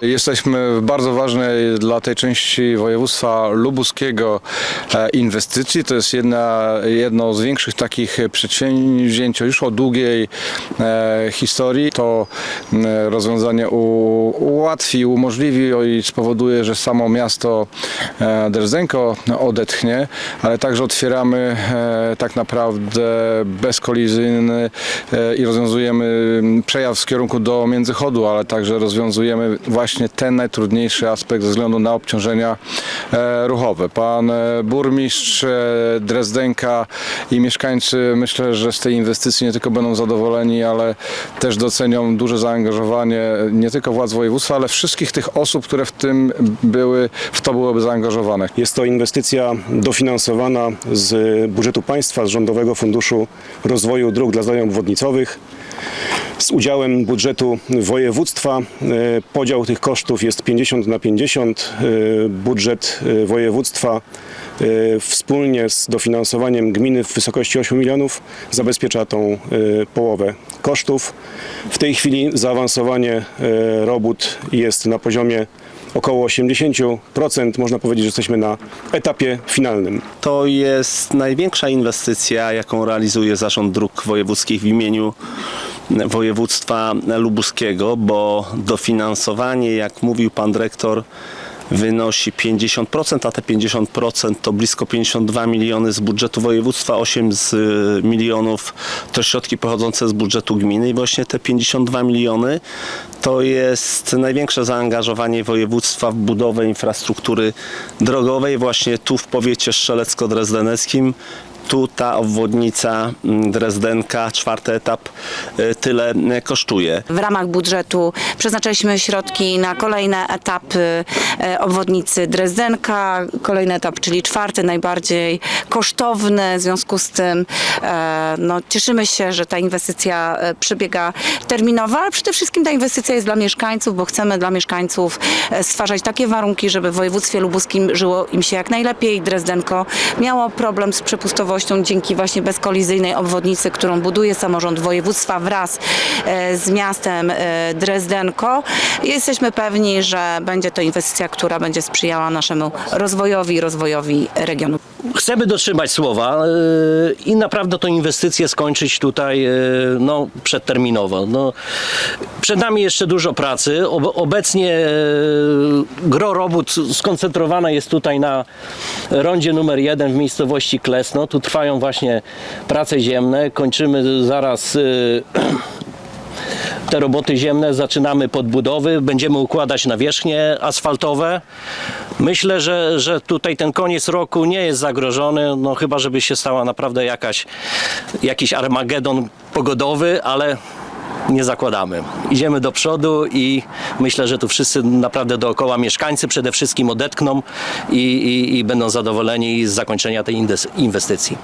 Jesteśmy w bardzo ważnej dla tej części województwa lubuskiego e, inwestycji. To jest jedna, jedno z większych takich przedsięwzięć już o długiej e, historii. To rozwiązanie ułatwi, umożliwi i spowoduje, że samo miasto e, Drezdenko odetchnie, ale także otwieramy tak naprawdę bezkolizyjny i rozwiązujemy przejazd w kierunku do Międzychodu, ale także rozwiązujemy właśnie ten najtrudniejszy aspekt ze względu na obciążenia e, ruchowe. Pan e, burmistrz e, Drezdenka i mieszkańcy myślę, że z tej inwestycji nie tylko będą zadowoleni, ale też docenią duże zaangażowanie nie tylko władz województwa, ale wszystkich tych osób, które w tym były, w to byłyby zaangażowane. Jest to inwestycja dofinansowana z budżetu państwa, z Rządowego Funduszu Rozwoju Dróg dla Zadań Obwodnicowych. Z udziałem budżetu województwa e, podział tych kosztów jest 50 na 50. E, Budżet e, województwa wspólnie z dofinansowaniem gminy w wysokości 8 milionów zabezpiecza tą połowę kosztów. W tej chwili zaawansowanie robót jest na poziomie około 80%. Można powiedzieć, że jesteśmy na etapie finalnym. To jest największa inwestycja, jaką realizuje Zarząd Dróg Wojewódzkich w imieniu województwa lubuskiego, bo dofinansowanie, jak mówił pan dyrektor, wynosi 50%, a te 50% to blisko 52 miliony z budżetu województwa, 8 z y, milionów to środki pochodzące z budżetu gminy. I właśnie te 52 miliony to jest największe zaangażowanie województwa w budowę infrastruktury drogowej właśnie tu w powiecie strzelecko-drezdeneckim tu ta obwodnica mm, Drezdenka, czwarty etap, y, tyle y, kosztuje. W ramach budżetu przeznaczyliśmy środki na kolejne etapy e, obwodnicy Drezdenka. Kolejny etap, czyli czwarty, najbardziej kosztowny. W związku z tym e, no, cieszymy się, że ta inwestycja e, przebiega terminowo, ale przede wszystkim ta inwestycja jest dla mieszkańców, bo chcemy dla mieszkańców e, stwarzać takie warunki, żeby w województwie lubuskim żyło im się jak najlepiej. Drezdenko miało problem z przepustowością dzięki właśnie bezkolizyjnej obwodnicy, którą buduje samorząd województwa wraz e, z miastem e, Drezdenko. Jesteśmy pewni, że będzie to inwestycja, która będzie sprzyjała naszemu rozwojowi rozwojowi regionu. chcemy dotrzymać słowa yy, i naprawdę tą inwestycję skończyć tutaj no, przedterminowo. No, przed nami jeszcze dużo pracy. Ob- Obecnie gro robót skoncentrowane jest tutaj na rondzie numer jeden w miejscowości Klesno. Tu trwają właśnie prace ziemne. Kończymy zaraz yy, te roboty ziemne, zaczynamy podbudowy, będziemy układać nawierzchnie asfaltowe. Myślę, że, że tutaj ten koniec roku nie jest zagrożony, no chyba żeby się stała naprawdę jakaś, jakiś armagedon pogodowy, ale nie zakładamy. Idziemy do przodu i myślę, że tu wszyscy naprawdę dookoła mieszkańcy przede wszystkim odetchną i, i, i będą zadowoleni z zakończenia tej inwestycji.